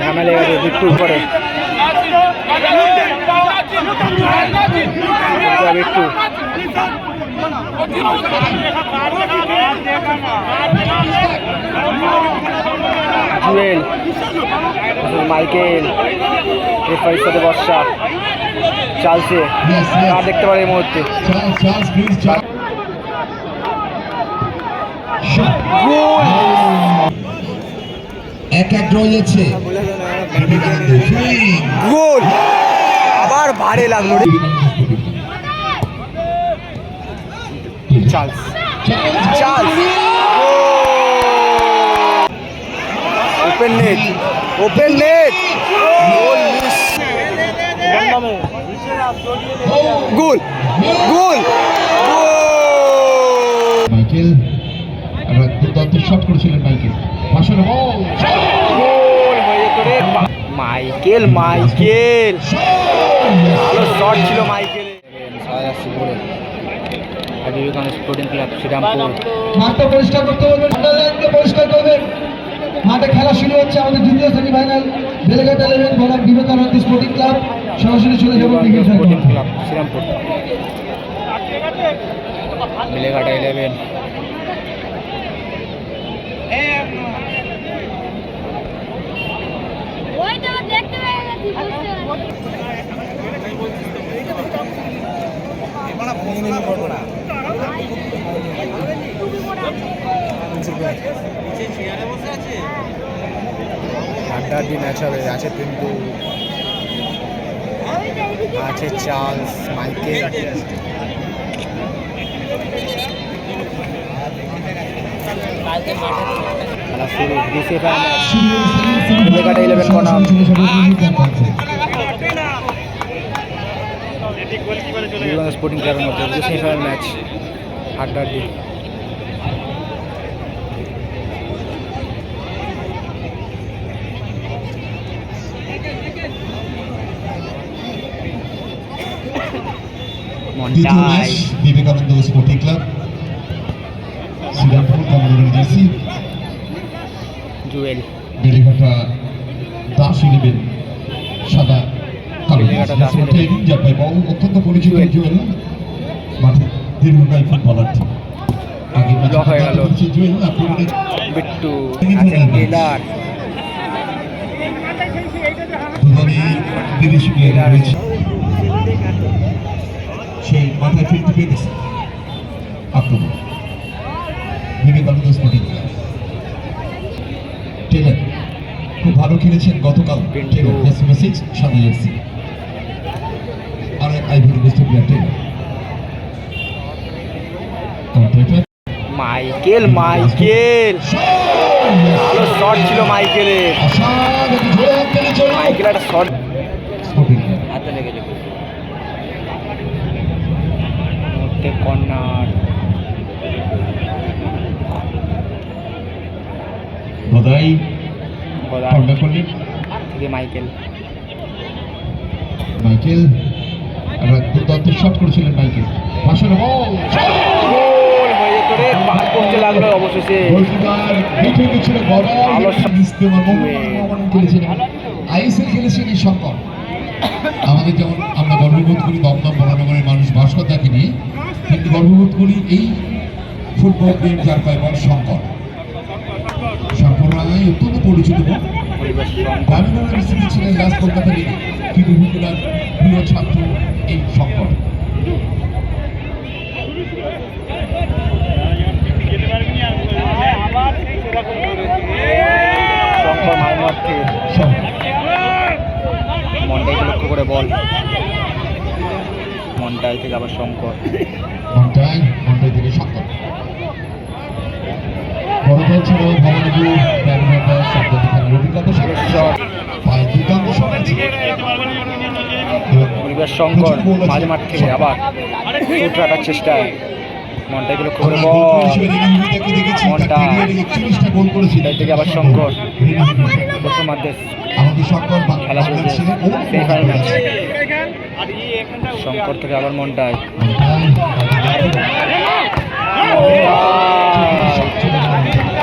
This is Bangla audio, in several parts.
ঝামেলা লেগে গেছে বিট্টুর পরে বিট্টু জুয়েল মাইকেল রেফারির সাথে বর্ষা চালছে Yes, দেখতে পারে এই মুহূর্তে। এক এক রয়েছে বিবেকানন্দ গোল! আবার ভারে লাগল রে। Charles. Charles. Open net. Open net. Goal miss. Goal! Goal! Michael দুর্দান্ত শট করেছিলেন মাইকেল। পাশের বল মাইকেল মাইকেল। ভালো শট ছিল Michael Vivekananda sporting club Serampore. মাঠটা পরিষ্কার করতে বলবেন পরিষ্কার করবেন মাঠে খেলা শুরু হচ্ছে আমাদের দ্বিতীয় সেমিফাইনাল ডেলিগেট ইলেভেন বনাম বিবেকানন্দ স্পোর্টিং ক্লাব সরাসরি চলে যাব ক্রিকেট স্পোর্টিং ক্লাব শ্রীরামপুর। মিলেঘাটা ইলেভেন দিন ম্যাচ হবে আছে পিন্টু আছে চার্লস মাইকেল। খেলা শুরু ডিসে মিলেঘাটা ইলেভেন বনাম স্পোর্টিং ক্লাবের মধ্যে সেমিফাইনাল ম্যাচ মন্টাই বিবেকানন্দ স্পোর্টিং ক্লাব, শ্রীরামপুর কমলোরের জার্সি জুয়েল। বেলেঘাটা দাস ইলেভেন সাদা কালো। বেলেঘাটা দাস মাঠে ইলেভেন। যাবে বল অত্যন্ত পরিচিত জুয়েল। জুয়েল। মাঠে দীর্ঘকাল ফুটবলার আগে ম্যাচে লক হয়ে গেল। বিট্টু বিদেশি প্লেয়ার রয়েছে। সেই মাথায় ফিরতে পেরেছে আক্রমণ। Vivekananda sporting club. ভালো খেলেছেন গতকাল পিন্টু। টেলার প্লাস সাদা জার্সি আর Ivory Coast player Taylor Michael Michael! ভালো শট ছিল মাইকেলের। মাইকেল একটা শট হাতে লেগেছে মধ্যে কর্নার। গদার থেকে মাইকেল। মাইকেল দুর্দান্ত শট করেছিলেন মাইকেল। পাশের গোল! হয়ে যেত রে করতে লাগল অবশেষে। গোলকিপার মিঠে গেছিল বড় ভালো ইস্তেমা মোহাম্মদ খেলেছেন আইএসএল খেলেছেন এই আমাদের যেমন আমরা গর্ববোধ করি দমদম বরানগরের মানুষ ভাস্করদাকে নিয়ে কিন্তু গর্ববোধ করি এই ফুটবল প্রেম যার পায় শঙ্কর শঙ্কর অত্যন্ত পরিচিত গ্রামীণ ইউনিভার্সিটি ছিলেন প্রিয় ছাত্র এই মন্টাইকে লক্ষ্য করে বল। মন্টাই থেকে আবার শঙ্কর। ঘন্টায় ঘন্টায় থেকে শঙ্কর। ছিল ভবনপুর দুর্দান্ত পরিবেশ শঙ্কর মাঝ মাঠ থেকে আবার শুট রাখার চেষ্টায় মন্টাইকে লক্ষ্য করে আমরা বল গোলকিপার হিসেবে রেনি হিমিতাকে দেখেছি তার ঘণ্টা। ক্যারিয়ারে 41টা গোল করেছে সেটাই থেকে আবার শঙ্কর। প্রথমার্ধে খেলা চলছে। সেমিফাইনাল ম্যাচ শঙ্কর থেকে আবার মন্টাই ঘন্টায়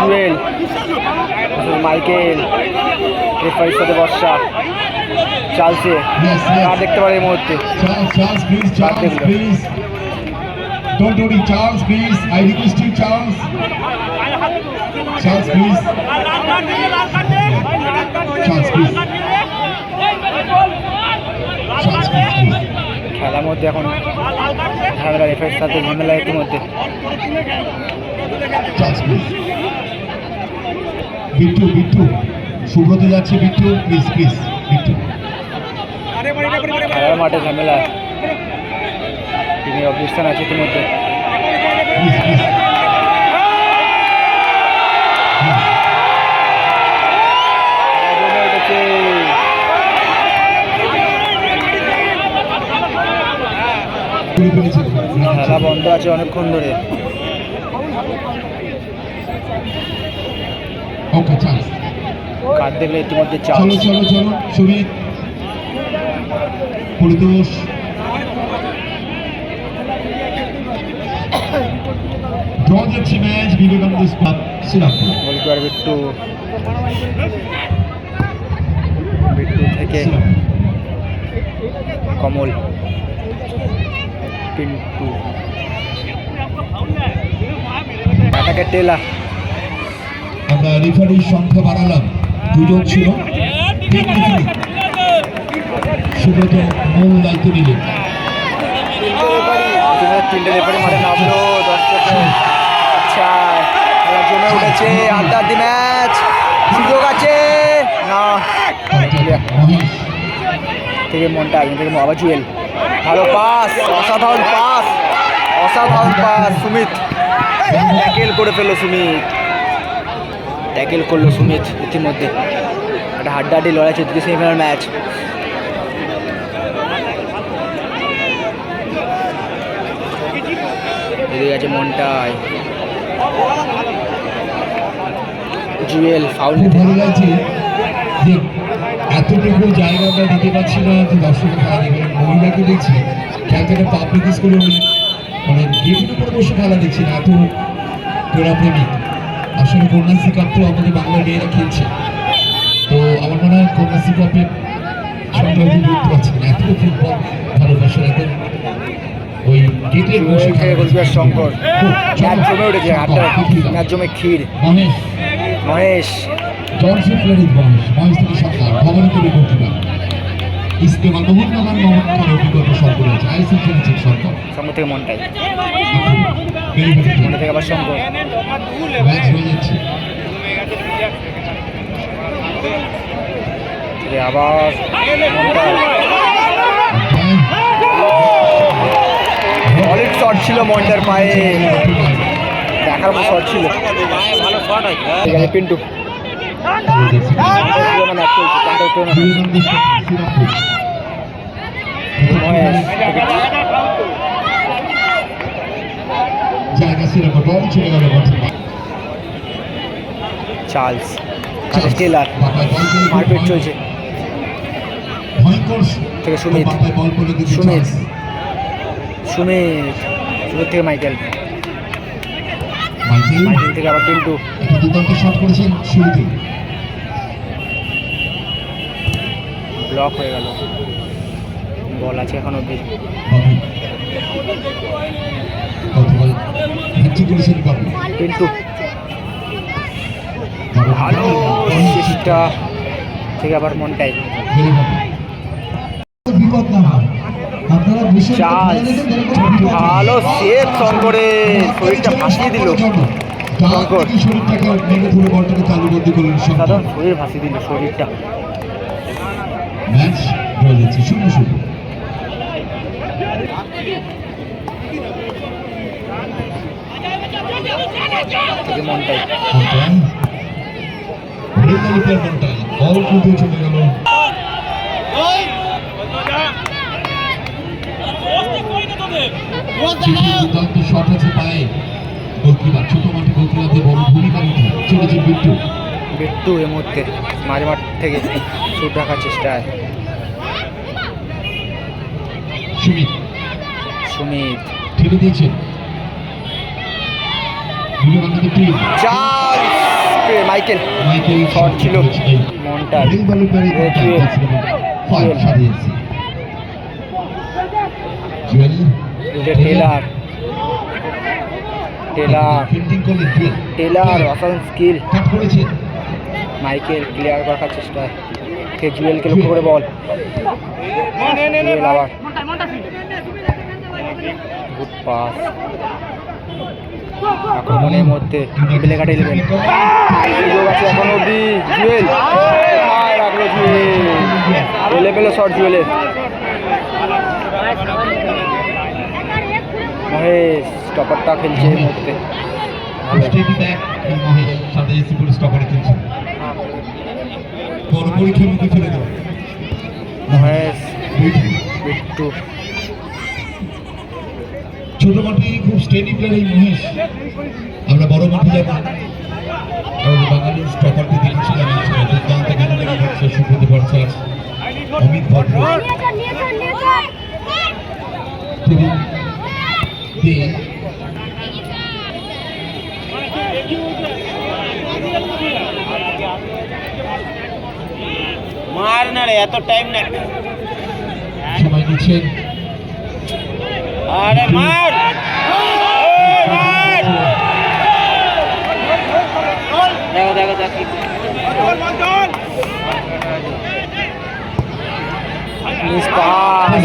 জুয়েল মাইকেল রেফারির সাথে বর্ষা চালছে কার দেখতে পারে এই মুহূর্তে Charles, Charles, please, Charles, please. Don't. I request you, Charles. Charles, please. Charles, please. Please, please. খেলার মধ্যে এখন ঝামেলা রেফের সাথে ঝামেলা ইতিমধ্যে. বিট্টু বিট্টু। সুব্রত যাচ্ছে বিট্টু। Please please Bittu. খেলার মাঠে ঝামেলা। তিনি অবস্থান আছে ইতিমধ্যে। প্লিজ প্লিজ খেলা বন্ধ আছে অনেকক্ষণ ধরে। কার দেখলে ইতিমধ্যে চাপ। চলো চলো চলো সুমিত পরিতোষ। ড্র যাচ্ছে match Vivekananda school Serampore goalkeeper Bittu Bittu থেকে কমল পিন্টু আটাকে টেলা। আমরা রেফারির সংখ্যা বাড়ালাম। দুজন ছিল। সুব্রত মূল দায়িত্ব নিলেন। তিনটে রেফারি মাঠে নামলো আচ্ছা জমে উঠেছে আড্ডাড্ডি ম্যাচ। সুযোগ আছে। না থেকে মনটা আগে থেকে আবার জুয়েল। ভালো পাস অসাধারণ পাস অসাধারণ পাস সুমিত। ট্যাকেল করে ফেলল সুমিত। ট্যাকেল করল সুমিত ইতিমধ্যে। একটা হাড্ডাহাড্ডি লড়াই চলছে সেমিফাইনাল ম্যাচ আছে মনটাই জুয়েল ফাউল যে এতটুকু জায়গা আমরা দিতে পারছি না দেখবে মহিলাকে দেখছি ক্যালকাটা পাবলিক স্কুলে মানে উপরে খেলা দেখছি না এত ক্রীড়াপ্রেমিক আসলে কন্যাশ্রী কাপ তো আমাদের বাংলার মেয়েরা খেলছে। তো আমার মনে হয় কন্যাশ্রী কাপে সঙ্গে হয়তো আছে। এত ফুটবল ভালোবাসা একদম ওই গেটের বসে শঙ্কর। জমে উঠেছে হাতটা ম্যাচ জমে ক্ষীর। মহেশ। মহেশ। জনসন ফ্লেরিক মহেশ। মহেশ থেকে সরকার ভবনী করে গোলকিপার ইস্তেমা মোহনবাগান অভিজ্ঞতা সরকার আছে আইসি খেলেছেন সরকার শঙ্কর থেকে মনটাই। মনে থেকে আবার ম্যাচ হয়ে যাচ্ছে। আবার সলিড শট ছিল মন্টার পায়ে। দেখার মতো শট ছিল। পিন্টু। চার্লস টেলার মারপিট চলছে থেকে সুমিত। সুমিত। সুমিত সুমিত থেকে মাইকেল মাইকেল থেকে আবার একটা দুর্দান্ত শট করেছেন শুরুতে ব্লক হয়ে গেল। বল আছে এখন অব্দি বাবু ভালো চেষ্টা। থেকে আবার মনটাই ভালো সেভ শঙ্করে শরীরটা ভাসিয়ে দিল। শঙ্কর। শরীরটাকে সাধারণ শরীর ভাসিয়ে দিল শরীরটা। ম্যাচ ড্র যাচ্ছে শূন্য শূন্য বল কিন্তু চলে গেল। দুর্দান্ত শট আছে পায়ে। গোলকিপার ছোট মাঠে গোলকিপারদের বড় ভূমিকা নিতে। চলেছে বিট্টু। বিট্টু এই মুহূর্তে মাঝ মাঠ থেকে শুট রাখার চেষ্টায় সুমিত। ঠেলে দিয়েছেন মাইকেল। শট ছিল। এটা টেলার। টেলার। অসাধারণ স্কিল কাট করেছেন মাইকেল ক্লিয়ার করার চেষ্টায় কে জুয়েলকে লক্ষ্য করে বল। জুয়েল আবার। গুড পাস আক্রমণের মধ্যে ইলেভেন সুযোগ আছে এখন অব্দি জুয়েল। রাখল জুয়েল। এলেভেলে শট জুয়েলের। মহেশ স্টপারটা খেলছে এই মুহূর্তে। ভালো স্টেডি ব্যাক মহেশ সাথে পুলিশ স্টপারে খেলছেন বড় পরীক্ষার মুখে ফেলে দেওয়া বিট্টু। ছোট মাঠে খুব স্টেডি প্লেয়ার এই মহেশ। আমরা বড় মাঠে যাব। আমাদের বাঙালি স্টপারকে দেখেছিলাম দুর্দান্ত সুব্রত ভট্টাচার্য অমিত ভদ্র। চল প্রবীণ দে মার না রে এত টাইম না সময় নিচ্ছেন আরে মার! দেখো দেখো দেখো। মিস পাস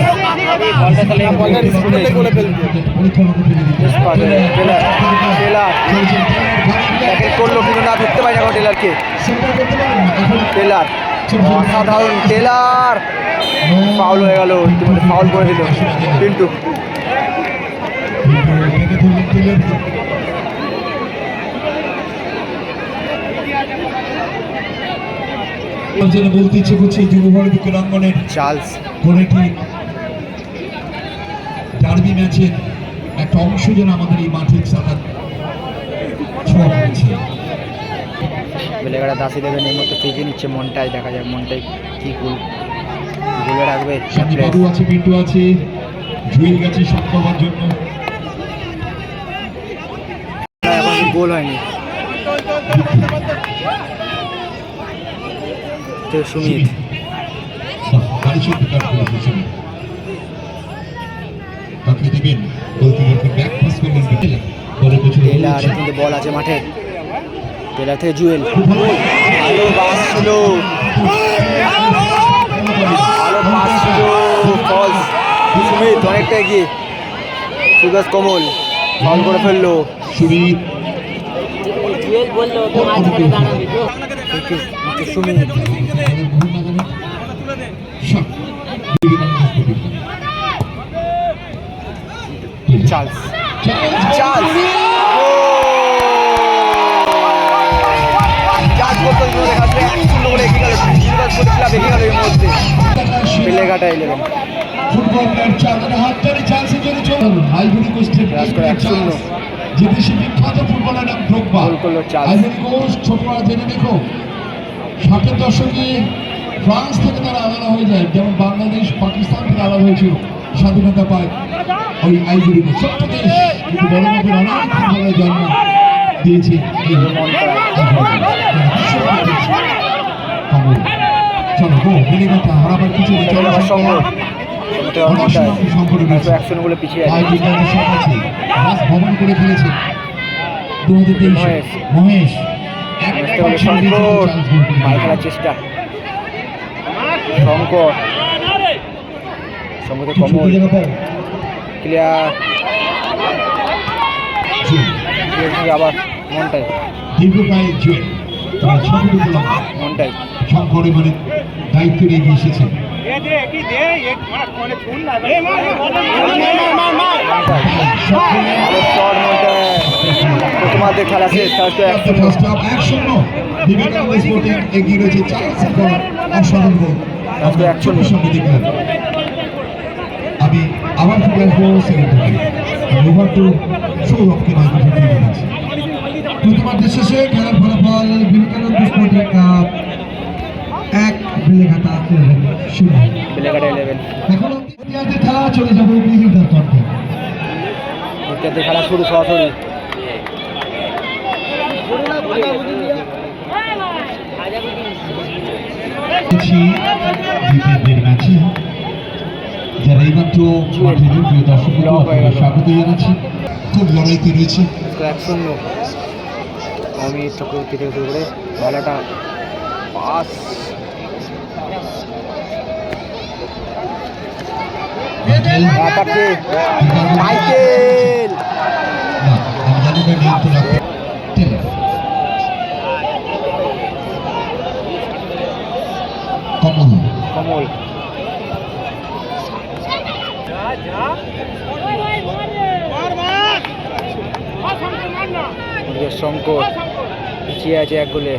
বলটা তাহলে বলটা স্কুলে। করে ফেলবে। পরীক্ষার মুখে ফেলে দিতে miss pass Taylor Taylor tackle করল কিন্তু না ধরতে পারি না টেলারকে টেলার অসাধারণ টেলার। ফাউল হয়ে গেল, ইতিমধ্যে ফাউল করে দিল। পিন্টু। যেন বলতে ইচ্ছে করছে এই যুব ভারতী ক্রীড়াঙ্গনের চার্লস। কোনেটি ডার্বি ম্যাচের একটা অংশ যেন আমাদের এই মাঠে সাদা পড়েছে বেলেগাড়া দাসি দেবেন এই মতো ফিকে নিচ্ছে মনটাই দেখা যায় মনটাই কি গোল গোলে রাখবে বাবু আছে পিন্টু আছে। জুয়েল গেছে শট পাওয়ার জন্য। এখন গোল হয়নি। তো সুমিত। বল আছে মাঠে। থেকে জুয়েল। ভালো পাস ছিল। ভালো পাস ছিল ফলস। সুমিত অনেকটা এগিয়ে। সুভাষ কমল ফল করে ফেলল। সুমিত। সুমিত চার্লস। চার্লস। চলুন আইভরি কোস্টের রাজ করে এক শূন্য। যে দেশে বিখ্যাত ফুটবলার নাম গোল চার্লস। আইভরি কোস্ট ছোটরা জেনে দেখো ষাটের দশকে ফ্রান্স থেকে তারা আলাদা হয়ে যায়। যেমন বাংলাদেশ পাকিস্তান থেকে আলাদা হয়েছিল। স্বাধীনতা পায় ওই আইভরি কোস্ট ছোট্ট দেশ কিন্তু বড় অনেক ফুটবলের জন্ম দিয়েছে। এই রাজ ভবন করে ফেলেছে। দু হাজার তেইশে। মহেশ। খেলার চেষ্টা। শঙ্কর। কমল। ক্লিয়ার আবার মনটাই দীর্ঘ পায়ে তারা দুটো মনটাই দায়িত্ব নিয়ে গিয়ে এসেছে ভালো শট মনটাই প্রথমার্ধের খেলা শেষ এক শূন্য ফার্স্ট হাফ এক শূন্য বিবেকানন্দ স্পোর্টিং এগিয়ে রয়েছে আমি আবার ফিরে আসব সেকেন্ড দিচ্ছে প্রথমার্ধের শেষে খেলার ফলাফল বিবেকানন্দ স্পোর্টিং কাপ এক বেলেঘাটা ইলেভেন ইলেভেন এখন ইতিহাসের খেলা চলে যাব বিহিতার তর্কে খেলা শুরু সরাসরি। ম্যাচে। যারা এইমাত্র মাঠে এলেন, প্রিয় দর্শক বন্ধু, লক হয়ে আপনাদের স্বাগত জানাচ্ছি। খুব লড়াইতে রয়েছে। এক শূন্য। অমিত চক্রবর্তী থেকে শুরু করে ভালোটা পাস। মাইকেল, কমল। শঙ্কর পিছিয়ে আছে এক গোলে।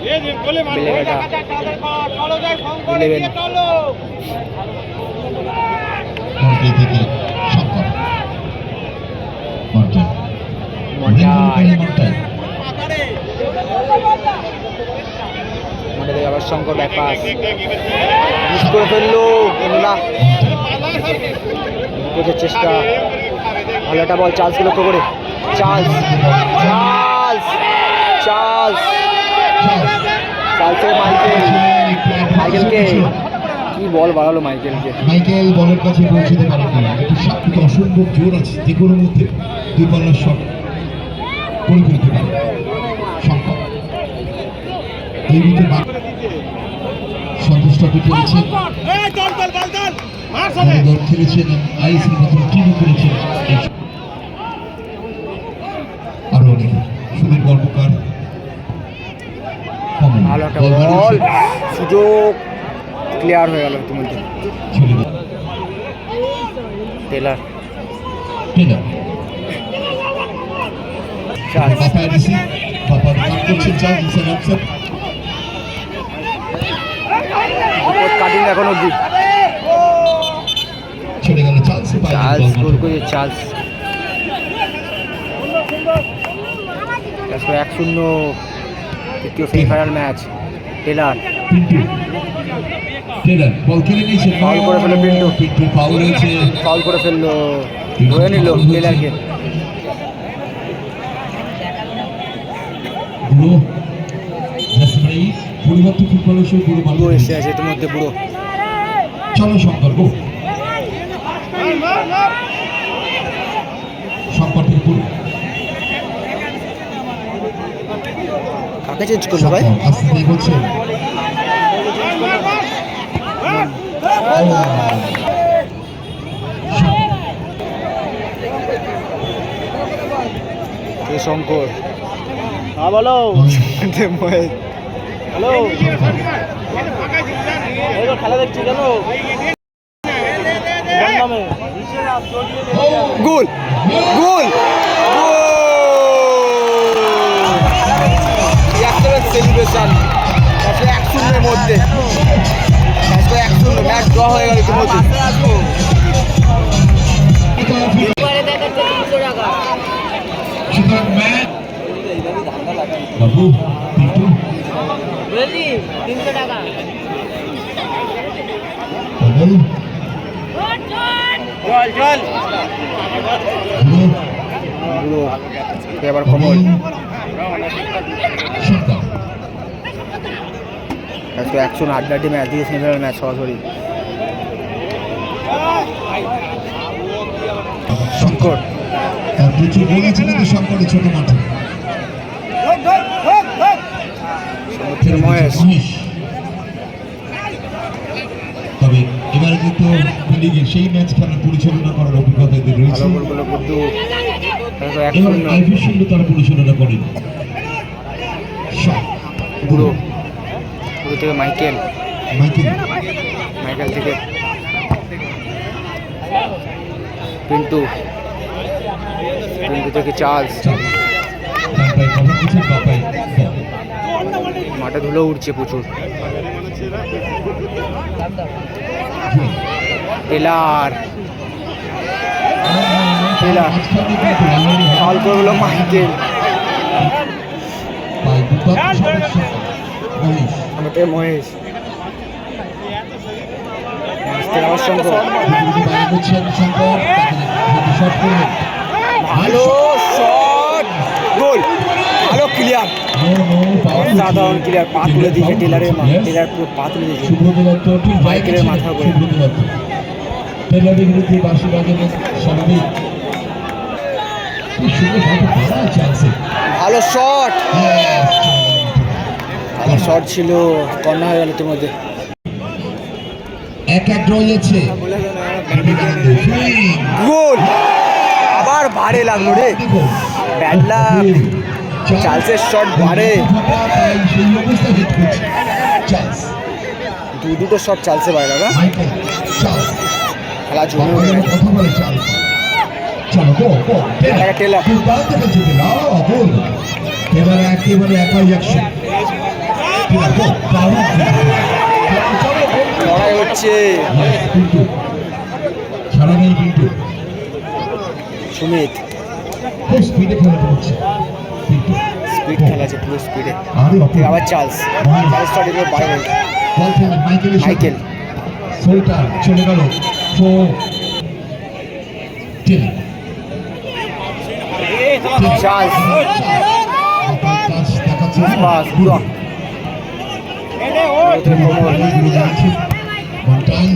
আবার শঙ্কর ব্যাক করে ফেলল চেষ্টা। ভালো একটা বল চার্লসকে লক্ষ্য করে? চার্লস চার্লস চার্লস চার্লসের মাইকেল মাইকেলকে কি বল বাড়ালো মাইকেলকে? মাইকেল বলের কাছে পৌঁছতে পারেনি একটি সাক্ষিত অসম্ভব জোর আছে যে কোনো মুহূর্তে দুই পাল্লার শট করে ফেলতে পারে। সম্ভব এই দিকে বা- সন্তোষ ট্রফি দল খেলেছেন মতন টিমও খেলেছেন ভালো একটা বল সুযোগ ক্লিয়ার হয়ে গেল ইতিমধ্যে। টেলার কাটিং এখন অব্দি চলে গেল চান্স চার্লস গোল করে চার্লস তারপর এক শূন্য। তৃতীয় সেমিফাইনাল ম্যাচ টেলার বল খেলে নিয়েছে করে ফেলে পিন্টু। পিন্টু ফাউল হয়েছে ফাউল করে ফেলল ধরে নিল টেলারকে বুড়ো জাসমাই পরিবর্তন ফুটবলের সঙ্গে বুড়ো পুরো এসে আছে ইতিমধ্যে পুরো চলো শঙ্কর গো শঙ্কর থেকে বুড়ো কাকে চেঞ্জ করল ভাই? শঙ্কর? হ্যাঁ বলো। হ্যালো। খেলা দেখছি কেন গোল গোল। সেলিব্রেশন এক শূন্যের মধ্যে। এক শূন্য ম্যাচ ড্র হয়ে গেল ইতিমধ্যে। পরে দেখাচ্ছে তিনশো টাকা সুতরাং ম্যাচ বাবু পিন্টু বুঝলি তিনশো টাকা কমল চল চল বুড়ো পুরো এবার কমল শঙ্কর আজকে একশো আড্ডাটি ম্যাচ দিয়ে সেমিফাইনাল ম্যাচ সরাসরি শঙ্কর কিন্তু শঙ্করের ছোট মাঠে সমুদ্রের মহেশ মহেশ তবে এবারে কিন্তু লিগে সেই ম্যাচ খেলার পরিচালনা করার অভিজ্ঞতা এদের রয়েছে এবার সঙ্গে তারা পরিচালনা করেন শট। পুরো পুরো থেকে মাইকেল। মাইকেল। থেকে। পিন্টু। পিন্টু থেকে চার্লস। মাঠে ধুলো উঠছে প্রচুর। টেলার। টেলার। ফাউল করল মাইকেল। মহেশ। হাতে করবেন ভালো শট গোল। ভালো ক্লিয়ার সাধারণ ক্লিয়ার পা তুলে দিয়েছে টেলারের মা টেলার পুরো পা তুলে দিয়েছে। মাইকেলের মাথা দত্ত টেলারের বিরুদ্ধে বাসি বাজানো স্বাভাবিক কি সুন্দর কত ভালো চান্সে ভালো শট ভালো শট ছিল কর্নার হয়ে গেল ইতিমধ্যে। এক এক রয়েছে গোল! আবার বাড়ে লাগল রে। Luck. চার্লসের shot বাড়ে। চার্লস দু দুটো শট চালছে বাইরে না মাইকেল চার্লস খেলা জমে চার্লস টেলার। একেবারে একাই লড়াই হচ্ছে। সুমিত। স্পিডে খেলাতে হচ্ছে স্পিড খেলা আছে পুরো স্পিডে আবার চার্লস চার্লস শট এগুলো বাইরে। মাইকেল সোলটার চলে গেল। ফো টেন চার্লস কাজ দেখাচ্ছে বাস পুরো মন্টান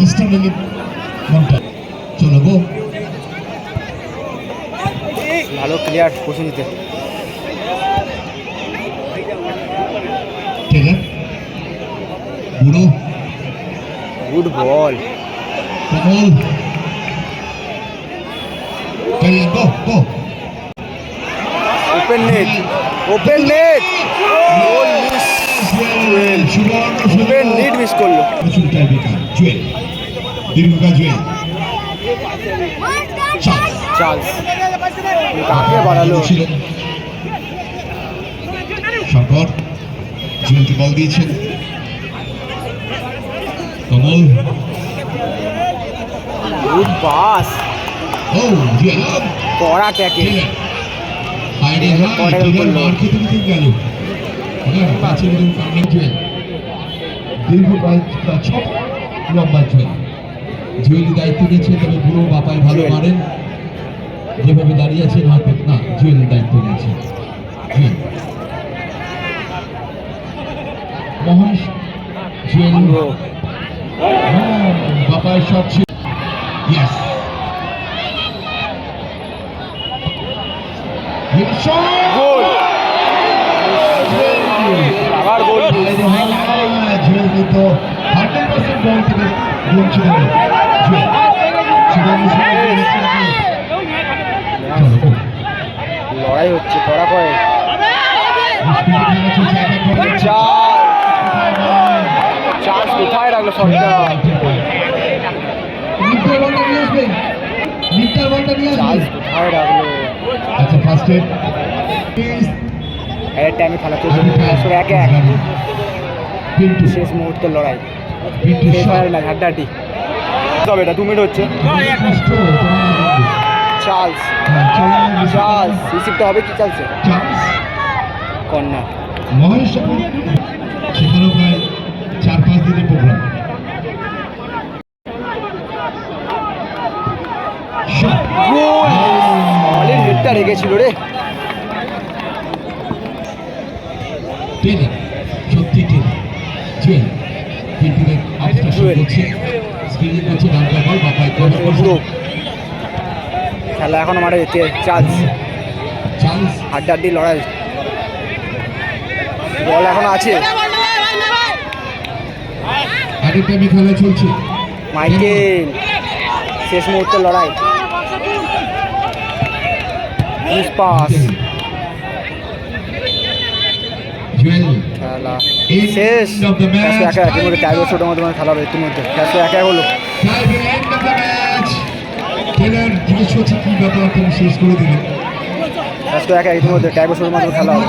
ইস্টার্ন লিগ মন্টান চলো গো ভালো ক্লিয়ার প্রসেনজিতে টেলার বুড়ো good ball Kamal Taylor go go open net open net goal miss সুবর্ণ নেট মিস করল। জুয়েল দীর্ঘকাল জুয়েল চার্লস কাকে বাড়ালো? শঙ্কর জুয়েলকে বল দিয়েছেন। কমল। গুড পাস ও জুয়েল কড়া ট্যাকে বাইরে। মার খেতে খেতে গেল মধ্যে সামনে জুয়েল দীর্ঘ ছ লম্বা জুয়েল জুয়েল দায়িত্ব নিয়েছে তবে বুড়ো বাপাই ভালো। মারেন যেভাবে দাঁড়িয়ে আছেন হয়তো না জুয়েল দায়িত্ব নিয়েছে। জুয়েল মহেশ জুয়েল হ্যাঁ, বাপাই শট ছিল ইয়েস আবার গোল কিন্তু হান্ড্রেড পার্সেন্ট বল থেকে গো। লড়াই হচ্ছে কড়া কয়ে। চার্লস কোথায় রাখল শটটা চার্লস কোথায় রাখল? আচ্ছা ফার্স্ট এড টাইমে খেলা চলছে। এক এক। পিন্টু শেষ মুহূর্তের লড়াই। শেষ হয় না তবে এটা দু মিনিট হচ্ছে। চার্লস। চার্লস রিসিভটা হবে কি চান্স কর্নার মহেশ সেখানেও প্রায় চার পাঁচ দিনের প্রোগ্রাম গোল বলের হেডটা রেগেছিল রে সত্যি স্ক্রিনিং বল কভার খেলা এখন যেতে চার্লস। চান্স হাড্ডাহাড্ডি লড়াই। বল এখন আছে। আরেক টাইমে খেলা চলছে। মাইকেল শেষ মুহূর্তের লড়াই। পাস। খেলা। শেষ। ক্যাশে একা match. একশো একা ইতিমধ্যে টাইগার ছোটোর মধ্যে খেলা হবে ইতিমধ্যে। একশো একা হলো। Time to end of the match. Taylor জিজ্ঞেস করছে কি ব্যাপার তুমি শেষ করে দিলেন। একশো একা ইতিমধ্যে টাইগার ছোটোর মধ্যে খেলা হবে